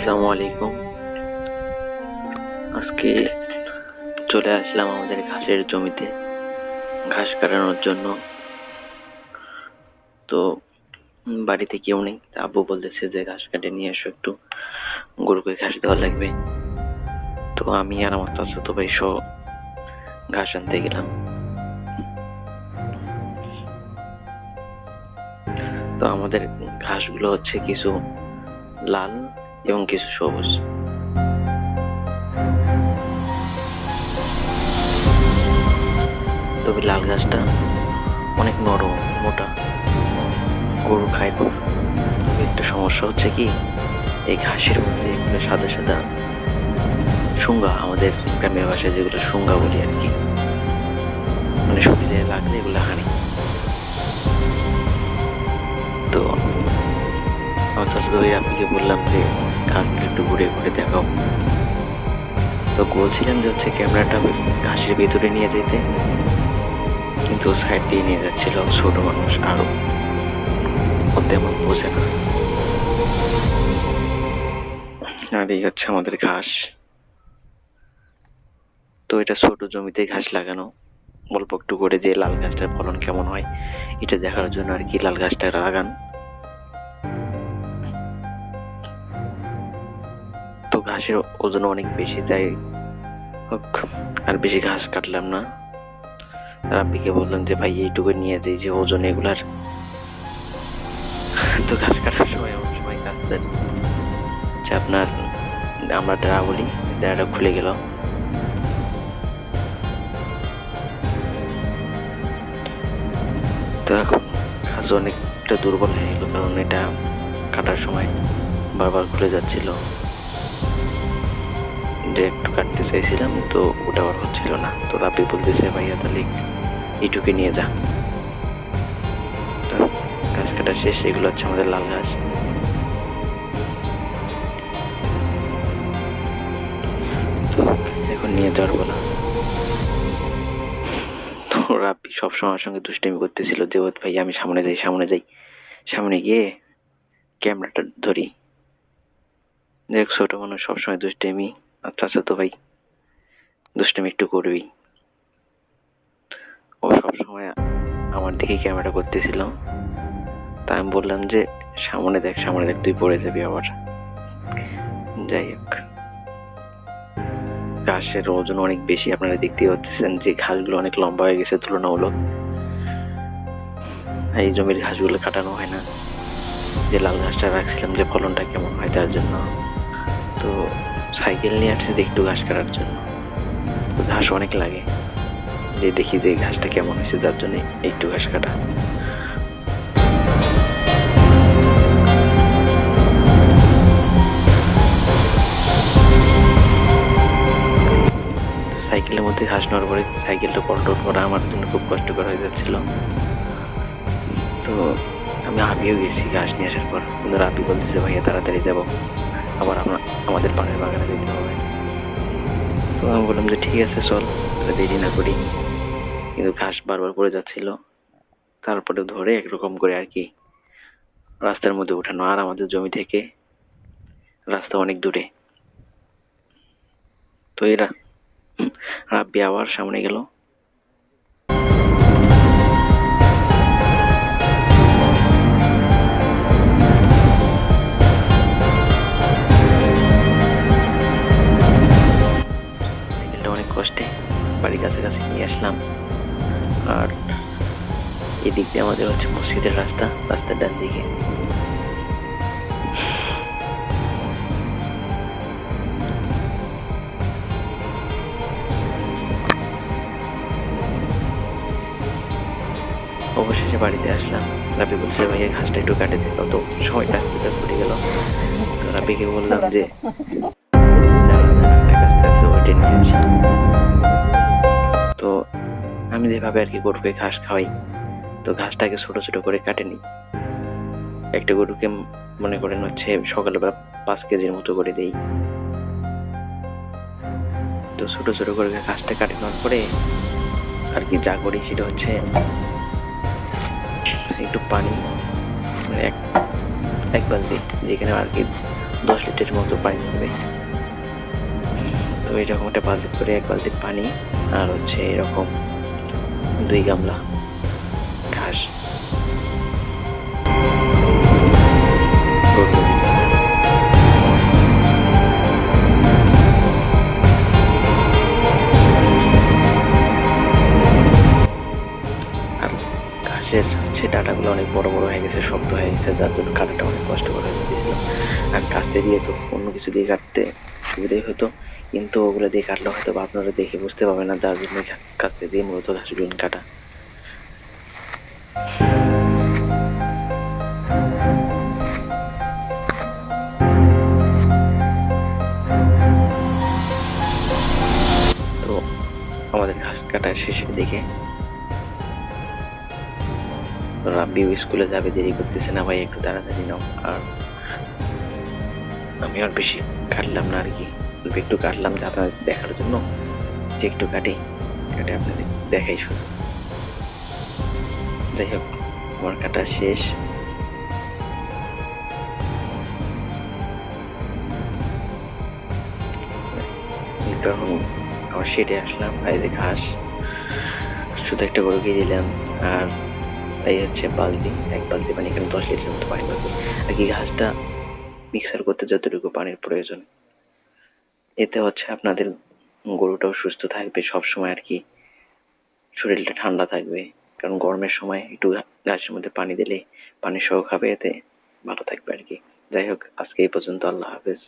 আসসালামু আলাইকুম। আজকে চলে আসলাম আমাদের ঘাসের জমিতে, ঘাস কাটানোর জন্য। তো বাড়িতে কেউ নেই আব্বু বলতেছে যে ঘাস কাটে নিয়ে এসো একটু, গরুকে ঘাস দেওয়া লাগবে। তো আমি আর আমার চাচাতো ভাই সহ ঘাস আনতে গেলাম। তো আমাদের ঘাসগুলো হচ্ছে কিছু লাল এবং কিছু সবুজ। তবে লাল গাছটা অনেক নরম, মোটা। গরু খায় তবে একটা সমস্যা হচ্ছে কি, এই ঘাসের মধ্যে সাদা সাদা শুঙ্গা, আমাদের গ্রামের ভাষায় যেগুলো শুঙ্গা বলি আর কি। মানে শরীরে লাগলে এগুলো হানি। তো, আমার চাচাতো ভাই আপনাকে বললাম যে ঘাসগুলো একটু ঘুরে ঘুরে দেখাও। তো বলছিলাম যে হচ্ছে ক্যামেরাটা ঘাসের ভেতরে নিয়ে যেতে। কিন্তু সাইড দিয়ে নিয়ে যাচ্ছিল ছোট মানুষ আরও। তেমন বোঝে না। আর এই হচ্ছে আমাদের ঘাস। তো এটা ছোট জমিতে ঘাস লাগানো। অল্প একটু করে যে লাল গাছটার ফলন কেমন হয়, এটা দেখার জন্য আর কি লাল ঘাসটা লাগান। তো ঘাসের ওজন অনেক বেশি, তাই হোক, আর বেশি ঘাস কাটলাম না। রাব্বিকে বললাম যে, ভাই, এইটুকু নিয়ে যাই যে ওজন এগুলার। তো ঘাস কাটার সময় অনেক সময় কাটতেন আচ্ছা আপনার, আমরা ড্রা বলি ড্রাটা খুলে গেল। তো এখন ঘাস অনেকটা দুর্বল হয়ে গেল, কারণ এটা কাটার সময় বারবার খুলে যাচ্ছিল। যে একটু কাটতে চাইছিলাম, তো ওটা আর হচ্ছিল না। তো রাব্বি বলতেছে, ভাইয়া, তাহলে এইটুকে নিয়ে যা। ঘাস কাটা শেষ, এগুলো হচ্ছে আমাদের লাল তো এখন নিয়ে যাওয়ার বলা তো রাব্বি সবসময় আমার সঙ্গে দুষ্টামি করতেছিল "ওত ভাই আমি সামনে যাই সামনে যাই। সামনে গিয়ে ক্যামেরাটা ধরি। দেখ, ছোট মানুষ সবসময় দুষ্টামি আর চাচা ভাই, দুষ্টামি একটু করবি। ও সবসময় আমার দিকে ক্যামেরা করতেছিল। তা আমি বললাম যে, সামনে দেখ সামনে দেখ, তুই পড়ে যাবি আবার। যাই হোক। ঘাসের ওজন অনেক বেশি, আপনারা দেখতেই পাচ্ছেন যে ঘাসগুলো অনেক লম্বা হয়ে গেছে তুলনামূলক। এই জমির ঘাসগুলো কাটানো হয় না। যে লাল ঘাসটা রাখছিলাম যে ফলনটা কেমন হয় তার জন্য। তো সাইকেল নিয়ে আসছে একটু ঘাস কাটার জন্য। ঘাস অনেক লাগে। যে দেখি যে ঘাসটা কেমন হয়েছে, যার জন্য একটু ঘাস কাটা। সাইকেলের মধ্যে ঘাস নেওয়ার পরে সাইকেলটা কন্ট্রোল করা আমার জন্য খুব কষ্টকর হয়ে যাচ্ছিল। তো আমি হাঁপিয়েও গেছি ঘাস নিয়ে আসার পর। কিন্তু রাপি বলতেছে, ভাইয়া, তাড়াতাড়ি যাব। আবার আমরা আমাদের পানের বাগানে যেতে হবে। তো আমি বললাম যে ঠিক আছে, চল দেরি না করি। কিন্তু ঘাস বারবার পড়ে যাচ্ছিল। তারপরে ধরে একরকম করে আর কি রাস্তার মধ্যে উঠানো। আর আমাদের জমি থেকে রাস্তা অনেক দূরে। তো এরা, রাব্বি আবার সামনে গেল। কাছাকাছি নিয়ে আসলাম। আর এদিক দিয়ে আমাদের হচ্ছে মসজিদের রাস্তা, রাস্তার ডান দিকে। অবশেষে বাড়িতে আসলাম। রাবি বলছে ভাইয়া ঘাসটা একটু কাটে দিল, তো সময় আস্তে ফুটে গেল। রাবিকে বললাম যে আমি যেভাবে আর কি গরুকে ঘাস খাওয়াই, তো ঘাসটাকে ছোট ছোট করে কাটে নিই। একটা গরুকে মনে করেন হচ্ছে সকালবেলা পাঁচ কেজির মতো করে দেই। তো ছোট ছোট করে ঘাসটা কাটে নেওয়ার পরে আর কি যা করি সেটা হচ্ছে একটু পানি মানে এক এক বালতি, যেখানে আর কি দশ লিটার মতো পানি লাগবে তো এরকম একটা বালতি করে এক বালতি পানি আর হচ্ছে এরকম দুই গামলা ঘাস। ঘাসের হচ্ছে ডাটাগুলো অনেক বড় বড় হয়ে গেছে, শক্ত হয়ে গেছে, যার জন্য কাটাটা অনেক কষ্টকর হয়ে গেছিল। আর কাটতে দিয়ে তো অন্য কিছু দিয়ে কাটতে সুবিধাই হতো। কিন্তু ওগুলো দিয়ে কাটলে হয়তো আপনারা দেখে বুঝতে পারবেন না জন্য কাটতে দিয়ে মূলত ঘাসগুলো কাটা। তো আমাদের ঘাস কাটার শেষের দিকে। রাব্বিও স্কুলে যাবে, দেরি করতেছে না ভাই, একটু তাড়াতাড়ি নাও। আর আমি আর বেশি কাটলাম না আর কি। একটু কাটলাম যে দেখার জন্য। যে একটু কাটি, কাটে আপনাদের দেখাই শুধু। যাই হোক, আমার কাটা শেষ। তখন আমার সেটে আসলাম এই যে ঘাস। শুধু একটা গরুকে দিলাম, আর এই হচ্ছে বালতি। এক বালতি পানি এখানে দশ লিটার মতো পানি লাগবে আর কি ঘাসটা মিক্সার করতে যতটুকু পানির প্রয়োজন। এতে হচ্ছে আপনাদের গরুটাও সুস্থ থাকবে সব সময় আর কি শরীরটা ঠান্ডা থাকবে। কারণ গরমের সময় একটু গাছের মধ্যে পানি দিলে পানি সহ খাবে, এতে ভালো থাকবে আর কি। যাই হোক, আজকে এই পর্যন্ত, আল্লাহ হাফেজ।